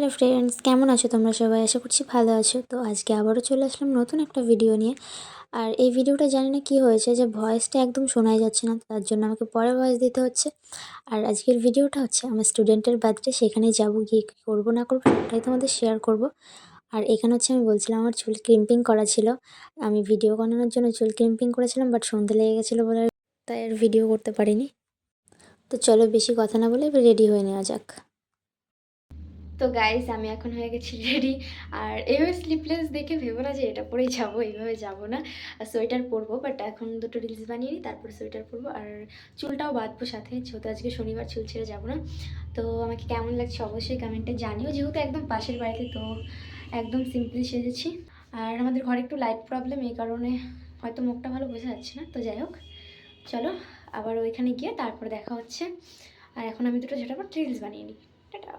Hello friends, কেমন আছো তোমরা সবাই? আশা করছি ভালো আছো। তো আজকে আবারও চলে আসলাম নতুন একটা ভিডিও নিয়ে। আর এই ভিডিওটা জানি না কী হয়েছে যে ভয়েসটা একদম শোনাই যাচ্ছে না, তার জন্য আমাকে পরে ভয়েস দিতে হচ্ছে। আর আজকের ভিডিওটা হচ্ছে, আমার স্টুডেন্টের বার্থডে সেখানে যাব, গিয়ে কী করব, না করব, সেটাই তোমাদের শেয়ার করব। আর এখানে হচ্ছে আমি বলছিলাম, আমার চুল ক্রিম্পিং করা ছিল। আমি ভিডিও বানানোর জন্য চুল ক্রিম্পিং করেছিলাম বাট সন্ধে লেগে গেছিল বলে, তাই আর ভিডিও করতে পারিনি। তো চলো বেশি কথা না বলে রেডি হয়ে নেওয়া যাক। তো গাইস আমি এখন হয়ে গেছি রেডি আর এইভাবে স্লিপলেস দেখে ভেবো না যে এটা পরেই যাব, এইভাবে যাব না। সোয়েটার পরবো বাট এখন দুটো রিলস বানিয়ে নিই, তারপরে সোয়েটার পরবো। আর চুলটাও বাঁধবো সাথে, যেহেতু আজকে শনিবার চুল ছেড়ে যাব না। তো আমাকে কেমন লাগছে অবশ্যই কমেন্টে জানিও, যেহেতু একদম পাশের বাড়িতে, তো একদম সিম্পলি সেজেছি। আর আমাদের ঘরে একটু লাইট প্রবলেম এই কারণে হয়তো মুখটা ভালো বোঝা যাচ্ছে না, তো যাই হোক। চলো, আবার ওইখানে গিয়ে তারপরে দেখা হচ্ছে। আর এখন আমি দুটো ঝটাপট রিলস বানিয়ে নিই। টাটা।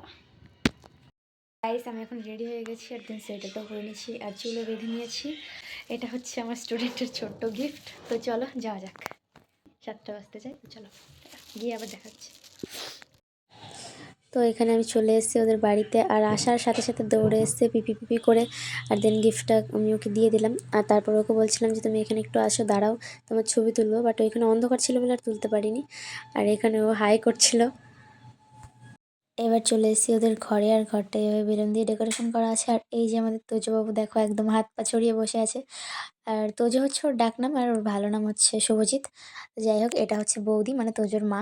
গাইস আমি এখন রেডি হয়ে গেছি আর দেন সোয়েটারটাও পরে নিয়েছি আর চুলও বেঁধে নিয়েছি। এটা হচ্ছে আমার স্টুডেন্টের ছোট্ট গিফট তো চলো, যাওয়া যাক। সাতটা বাজতে যাই তো চলো। গিয়ে আবার দেখাচ্ছি। তো এখানে আমি চলে এসেছি ওদের বাড়িতে। আর আসার সাথে সাথে দৌড়ে এসছে, পিপি পিপি করে। আর দেন গিফটটা আমি ওকে দিয়ে দিলাম। আর তারপর ওকে বলছিলাম যে, তুমি এখানে একটু আসো, দাঁড়াও। তোমার ছবি তুলবো। বাট ওইখানে অন্ধকার ছিল বলে আর তুলতে পারিনি। আর এখানে ও হাই করছিল। এবার চলে এসেছি ওদের ঘরে আর ঘরটা এভাবে বেলুন দিয়ে ডেকোরেশন করা আছে। আর এই যে আমাদের তোজবাবু দেখো একদম হাত পা ছড়িয়ে বসে আছে। আর তোজো হচ্ছে ওর ডাক নাম আর ওর ভালো নাম হচ্ছে শুভজিৎ। যাই হোক, এটা হচ্ছে বৌদি মানে তোজোর মা।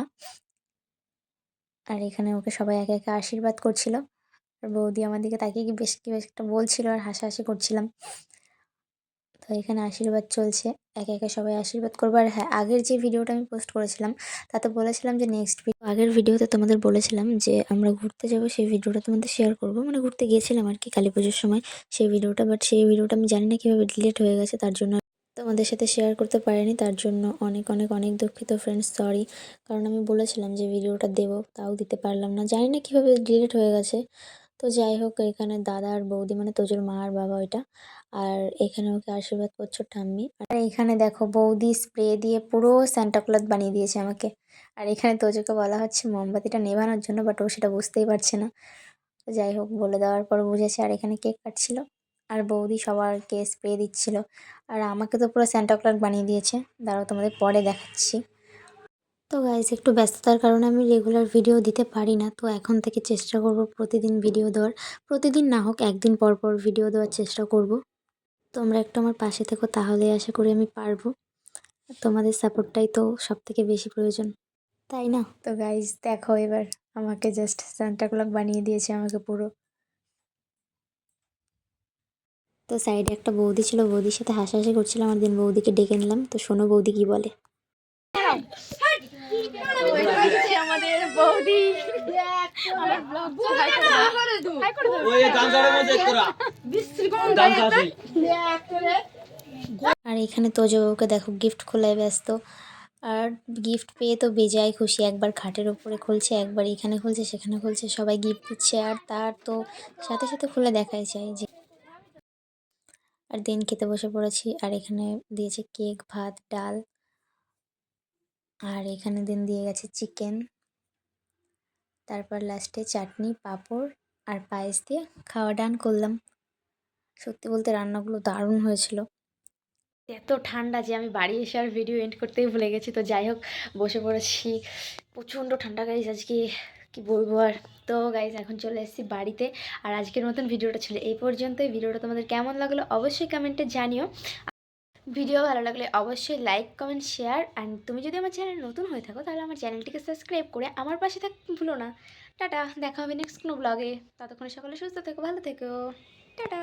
আর এখানে ওকে সবাই একে একে আশীর্বাদ করছিল। আর বৌদি আমার দিকে তাকিয়ে কি বেশ কি বেশ একটা বলছিল আর হাসাহাসি করছিলাম। তো এখানে আশীর্বাদ চলছে। একে একে সবাই আশীর্বাদ করব। আর হ্যাঁ আগের যে ভিডিওটা আমি পোস্ট করেছিলাম, তাতে বলেছিলাম যে নেক্সট ভিডিও আগের ভিডিওতে তোমাদের বলেছিলাম যে আমরা ঘুরতে যাব, সেই ভিডিওটা তোমাদের শেয়ার করব। মানে ঘুরতে গিয়েছিলাম আর কি কালী পুজোর সময় সেই ভিডিওটা বাট সেই ভিডিওটা আমি জানি না কীভাবে ডিলিট হয়ে গেছে, তার জন্য তোমাদের সাথে শেয়ার করতে পারিনি। তার জন্য অনেক অনেক অনেক দুঃখিত ফ্রেন্ডস সরি কারণ আমি বলেছিলাম যে ভিডিওটা দেবো, তাও দিতে পারলাম না। জানি না কীভাবে ডিলিট হয়ে গেছে। তো যাই হোক, এখানে দাদা আর বৌদি মানে তোজোর মা আর বাবা ওইটা। আর এখানে ওকে আশীর্বাদ করছ ঠাম্মি। আর এখানে দেখো, বৌদি স্প্রে দিয়ে পুরো স্যান্টাক্লথ বানিয়ে দিয়েছে আমাকে। আর এখানে তোজোকে বলা হচ্ছে মোমবাতিটা নেভানোর জন্য বাট ও সেটা বুঝতেই পারছে না। তো যাই হোক, বলে দেওয়ার পর বুঝেছে আর এখানে কেক কাটছিল। আর বৌদি সবারকে স্প্রে দিচ্ছিল। আর আমাকে তো পুরো স্যান্টাক্লথ বানিয়ে দিয়েছে। দাঁড়াও তোমাদের পরে দেখাচ্ছি। তো গাইজ একটু ব্যস্ততার কারণে আমি রেগুলার ভিডিও দিতে পারি না তো এখন থেকে চেষ্টা করব প্রতিদিন ভিডিও দেওয়ার। প্রতিদিন না হোক একদিন পর পর ভিডিও দেওয়ার চেষ্টা করব। তোমরা একটু আমার পাশে থেকো তাহলে আশা করি আমি পারব। তোমাদের সাপোর্টটাই তো সব থেকে বেশি প্রয়োজন। তাই না? তো গাইজ দেখো এবার আমাকে জাস্ট সান্টাক্লক বানিয়ে দিয়েছে আমাকে পুরো। তো সাইডে একটা বৌদি ছিল বৌদির সাথে হাসাহাসি করছিলাম আর দিন বৌদিকে ডেকে নিলাম। তো শোনো বৌদি কি বলে আমাদের বৌদি। আমার ব্লগ ওই গামছাটার মধ্যে করা। গামছা আছে আর এখানে তোজবাবুকে দেখো গিফট খোলায় ব্যস্ত। আর গিফট পেয়ে তো বেজায় খুশি একবার খাটের ওপরে খুলছে একবার এখানে খুলছে সেখানে খুলছে সবাই গিফট দিচ্ছে। আর তার তো সাথে সাথে খুলে দেখাই চাই যে আর দিন খেতে বসে পড়েছি। আর এখানে দিয়েছে কেক ভাত ডাল। আর এখানে দিন দিয়ে গেছে চিকেন তারপর লাস্টে চাটনি, পাঁপড় আর পায়েস দিয়ে খাওয়া ডান করলাম। সত্যি বলতে রান্নাগুলো দারুণ হয়েছিল। এত ঠান্ডা যে আমি বাড়ি এসে আর ভিডিও এন্ড করতেই ভুলে গেছি। তো যাই হোক, বসে পড়েছি। প্রচণ্ড ঠান্ডা গাইজ আজকে কি বলব আর? তো গাইজ এখন চলে এসেছি বাড়িতে। আর আজকের মতন ভিডিওটা ছিল এই পর্যন্তই। ভিডিওটা তোমাদের কেমন লাগল অবশ্যই কমেন্টে জানিও। ভিডিও ভালো লাগলে অবশ্যই লাইক কমেন্ট শেয়ার অ্যান্ড তুমি যদি আমার চ্যানেল নতুন হয়ে থাকো তাহলে আমার চ্যানেলটিকে সাবস্ক্রাইব করে আমার পাশে থাক ভুলো না। টাটা, দেখা হবে নেক্সট কোনো ব্লগে ততক্ষণে সকলে সুস্থ থেকো, ভালো থেকো। টাটা।